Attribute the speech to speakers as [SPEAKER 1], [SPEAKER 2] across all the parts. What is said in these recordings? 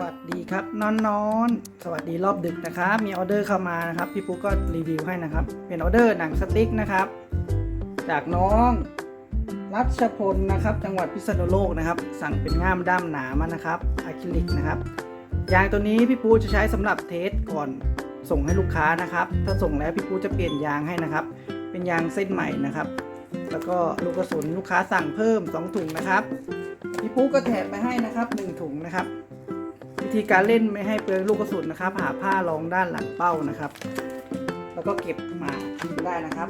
[SPEAKER 1] วัสดีครับนอนนอนสวัสดีรอบดึกนะครับ มีออเดอร์เข้ามานะครับ พี่ปุ๊กก็รีวิวให้นะครับ เป็นออเดอร์หนังสติ๊กนะครับ จากน้องรัชพลนะครับ จังหวัดพิษณุโลกนะครับ สั่งเป็นง่ามด้ามหนามานะครับอะคริลิกนะครับยางตัวนี้พี่ปูจะใช้สำหรับเทสก่อนส่งให้ลูกค้านะครับ ถ้าส่งแล้วพี่ปูจะเปลี่ยนยางให้นะครับ เป็นยางเส้นใหม่นะครับ แล้วก็ลูกกระสุนลูกค้าสั่งเพิ่ม 2 ถุงนะครับ พี่ปุ๊กก็แถมไปให้นะครับ 1 ถุงนะครับ วิธีการเล่นไม่ให้เปลืองลูกกระสุนนะครับ หาผ้ารองด้านหลังเป้านะครับ แล้วก็เก็บมาทิ้งได้นะครับ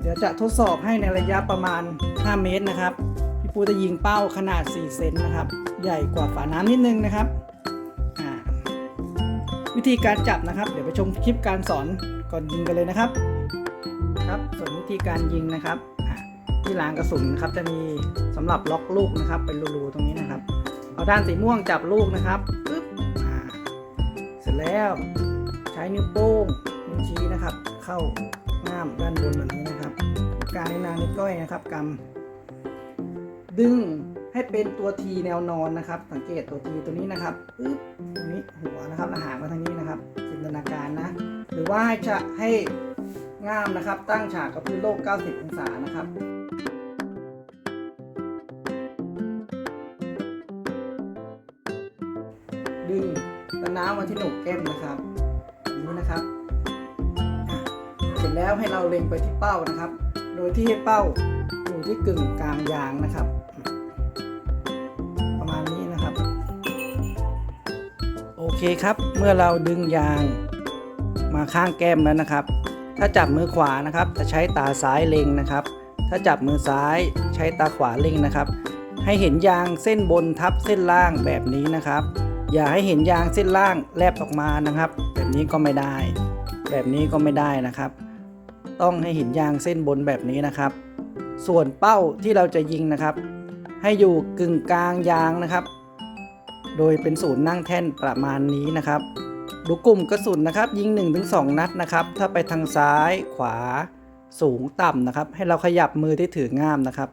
[SPEAKER 1] เดี๋ยวจะทดสอบให้ในระยะประมาณ 5 เมตรนะครับ พี่ปูจะยิงเป้าขนาด 4 เซนนะครับ ใหญ่กว่าฝาน้ำนิดนึงนะครับ วิธีการจับนะครับ เดี๋ยวไปชมคลิปการสอนก่อนยิงกันเลยนะครับ ครับ ส่วนวิธีการยิงนะครับที่รางกระสุนนะครับจะมีสำหรับล็อกลูกนะครับ เป็นรูๆตรงนี้นะครับ เอาด้านสีม่วงจับลูกนะครับ สร็จแล้วใช้นิ้วโป้งนิ้วชี้นะครับ เข้าง่ามด้านบนแบบนี้นะครับ การนิ้วนางนิ้วก้อยนะครับกำดึงให้เป็นตัวทีแนวนอนนะครับ สังเกตตัวทีตัวนี้นะครับปึ๊บตรงนี้หัวนะครับแล้วหางมาทางนี้นะครับจินตนาการนะ หรือว่าให้จะให้ง่ามนะครับ ตั้งฉากกับพื้นโลก 90 องศานะครับดึง น้ำมาที่หนกแก้มนะครับนี้นะครับ เสร็จแล้วให้เราเล็งไปที่เป้านะครับ โดยที่เป้าอยู่ที่กึ่งกลางยางนะครับ ประมาณนี้นะครับ โอเคครับเมื่อเราดึงยางมาข้างแก้มแล้วนะครับ ถ้าจับมือขวานะครับ จะใช้ตาซ้ายเล็งนะครับ ถ้าจับมือซ้ายใช้ตาขวาเล็งนะครับ ให้เห็นยางเส้นบนทับเส้นล่างแบบนี้นะครับ อย่าให้เห็นยางเส้นล่างแลบออกมานะครับ แบบนี้ก็ไม่ได้ แบบนี้ก็ไม่ได้นะครับ ต้องให้เห็นยางเส้นบนแบบนี้นะครับ ส่วนเป้าที่เราจะยิงนะครับ ให้อยู่กึ่งกลางยางนะครับ โดยเป็นศูนย์นั่งแท่นประมาณนี้นะครับ ดูกลุ่มกระสุนนะครับ ยิง 1-2 นัดนะครับ ถ้าไปทางซ้ายขวาสูงต่ำนะครับ ให้เราขยับมือที่ถือง่ามนะครับ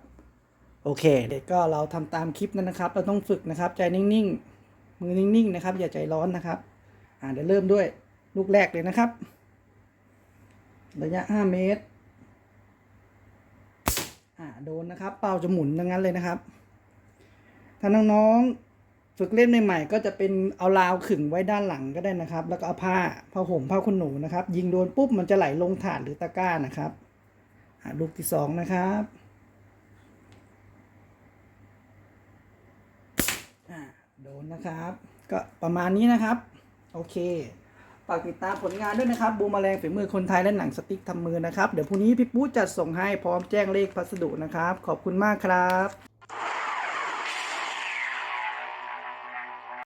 [SPEAKER 1] โอเค เด็กก็เราทำตามคลิปนั้นนะครับ เราต้องฝึกนะครับ ใจนิ่ง ๆ มือนิ่งๆนะครับ อย่าใจร้อนนะครับ อ่าเดี๋ยวเริ่มด้วยลูกแรกเลยนะครับ ระยะ 5 เมตร อ่าโดนนะครับ เป้าจะหมุนดังนั้นเลยนะครับ ถ้าน้องๆฝึกเล่นใหม่ๆก็จะเป็นเอาราวขึงไว้ด้านหลังก็ได้นะครับ แล้วก็เอาผ้าผ้าห่มผ้าขนหนูนะครับ ยิงโดนปุ๊บมันจะไหลลงถาดหรือตะกร้านะครับอ่าลูกที่สองนะครับ อ่า โดนนะครับ ก็ประมาณนี้นะครับ โอเคฝากติดตามผลงานด้วยนะครับ บูมแมลงฝีมือคนไทยและหนังสติ๊กทำมือนะครับ เดี๋ยวพรุ่งนี้พี่ปู๊จัดส่งให้พร้อมแจ้งเลขพัสดุนะครับ ขอบคุณมากครับ